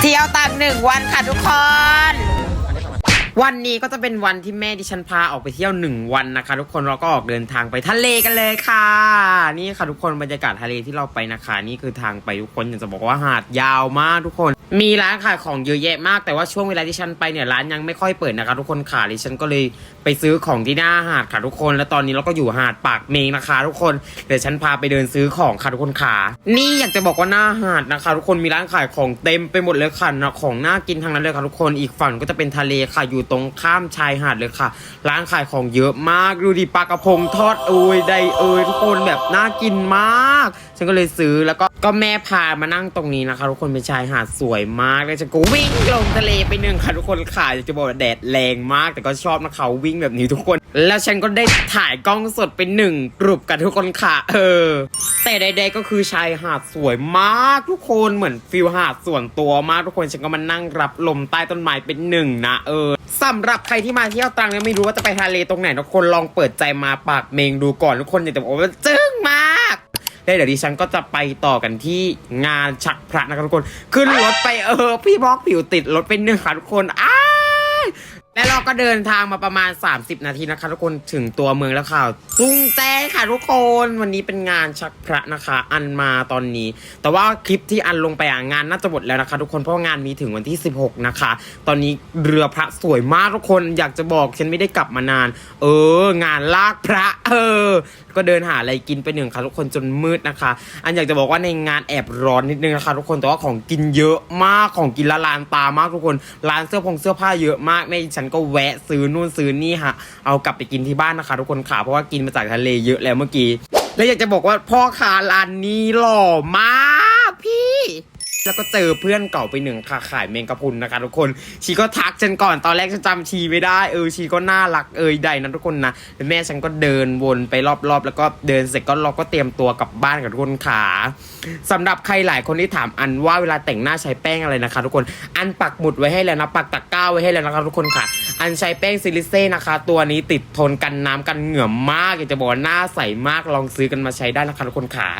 เที่ยวต่างหนึ่งวันค่ะทุกคน วันนี้ก็จะเป็นวันที่แม่ดิฉันพาออกไปเที่ยวหนึ่งวันนะคะ ทุกคนเราก็ออกเดินทางไปทะเลกันเลยค่ะ นี่ค่ะทุกคนบรรยากาศทะเลที่เราไปนะคะ นี่คือทางไปทุกคนอยากจะบอกว่าหาดยาวมากทุกคน มีร้านขายของเยอะแยะมากแต่ว่าช่วงเวลาที่ฉันไปเนี่ยร้านยังไม่ค่อยเปิดนะคะทุกคนค่ะดิฉันก็เลยไปซื้อของที่หน้าหาดค่ะทุกคน แล้วตอนนี้เราก็อยู่หาดปากเมงนะคะ ทุกคนเดี๋ยวฉันพาไปเดินซื้อของค่ะทุกคนค่ะนี่อยากจะบอกว่าหน้าหาดนะคะ ทุกคนมีร้านขายของเต็มไปหมดเลยค่ะนะของน่ากินทั้งนั้นเลยค่ะทุกคนอีกฝั่งก็จะเป็นทะเลค่ะอยู่ตรงข้ามชายหาดเลยค่ะ ร้านขายของเยอะมากดูดิปลากระพงทอดเอยใดเอยทุกคนแบบน่ากินมาก ฉันก็เลยซื้อแล้วก็ก็แม่พามานั่งตรงนี้นะคะ ทุกคนเป็นชายหาดสวยมากแล้วฉันก็วิ่งลงทะเลไปหนึ่งค่ะทุกคนค่ะอยากจะบอกว่าแดดแรงมาก แต่ก็ชอบนะเขาวิ่งแบบนี้ทุกคน แล้วฉันก็ได้ถ่ายกล้องสดไปหนึ่งกลุ่มกับทุกคนค่ะ เออ แต่ใด ๆก็คือชายหาดสวยมากทุกคนเหมือนฟิลหาดส่วนตัวมากทุกคนฉันก็มานั่งรับลมใต้ต้นไม้เป็นหนึ่งนะเออสำหรับใครที่มาเที่ยวตรังแล้วไม่รู้ว่าจะไปทะเลตรงไหนทุกคนลองเปิดใจมาปากเมงดูก่อนทุกคนอยากจะบอกว่าจึ้งมา แล้วเดี๋ยวดิฉันก็จะไปต่อกันที่งานชักพระนะครับทุกคน ขึ้นรถไปเออ พี่บล็อกผิวติดรถเป็นหนึ่งค่ะทุกคนอ้า แล้วเราก็เดินทางมาประมาณ 30 นาทีนะคะ ทุกคนถึงตัวเมืองแล้วค่ะตุ้งแจ้งค่ะทุกคนวันนี้เป็นงานชักพระนะคะ อันมาตอนนี้ แต่ว่าคลิปที่อันลงไปอะงานน่าจะหมดแล้วนะคะ ทุกคนเพราะว่างานมีถึงวันที่ 16 นะคะ ตอนนี้เรือพระสวยมากทุกคนอยากจะบอกฉันไม่ได้กลับมานาน เออ งานลากพระ เออ ก็เดินหาอะไรกินไปหนึ่งค่ะ ทุกคนจนมืดนะคะ อันอยากจะบอกว่าในงานแอบร้อนนิดนึงนะคะ ทุกคนแต่ว่าของกินเยอะมากของกินละลานตามากทุกคนร้านเสื้อผงเสื้อผ้าเยอะมากแม่ฉันก็แวะซื้อนู่นซื้อนี่ฮะเอากลับไปกินที่บ้านนะคะ ทุกคนค่ะ เพราะว่ากินมาจากทะเลเยอะแล้วเมื่อกี้ แล้วอยากจะบอกว่าพ่อค้าร้านนี้หล่อมาก แล้วก็เจอเพื่อนเก่าไปหนึ่งค่ะขายเมงกะพุนนะคะทุกคน ชีก็ทักฉันก่อนตอนแรกฉันจำชีไม่ได้เออชีก็น่ารักเอยใดนะทุกคนนะแล้วแม่ฉันก็เดินวนไปรอบๆ แล้วก็เดินเสร็จก็เราก็เตรียมตัวกลับบ้านกับทุกคนขาสำหรับใครหลายคนที่ถามอันว่าเวลาแต่งหน้าใช้แป้งอะไรนะคะ ทุกคนอันปักหมุดไว้ให้แล้วนะปักตะกร้าไว้ให้แล้วนะคะทุกคนค่ะ อันใช้แป้งซิลิเซ่นะคะ ตัวนี้ติดทนกันน้ำกันเหงื่อมากอยากจะบอกว่าหน้าใสมากลองซื้อกันมาใช้ได้นะคะทุกคนขา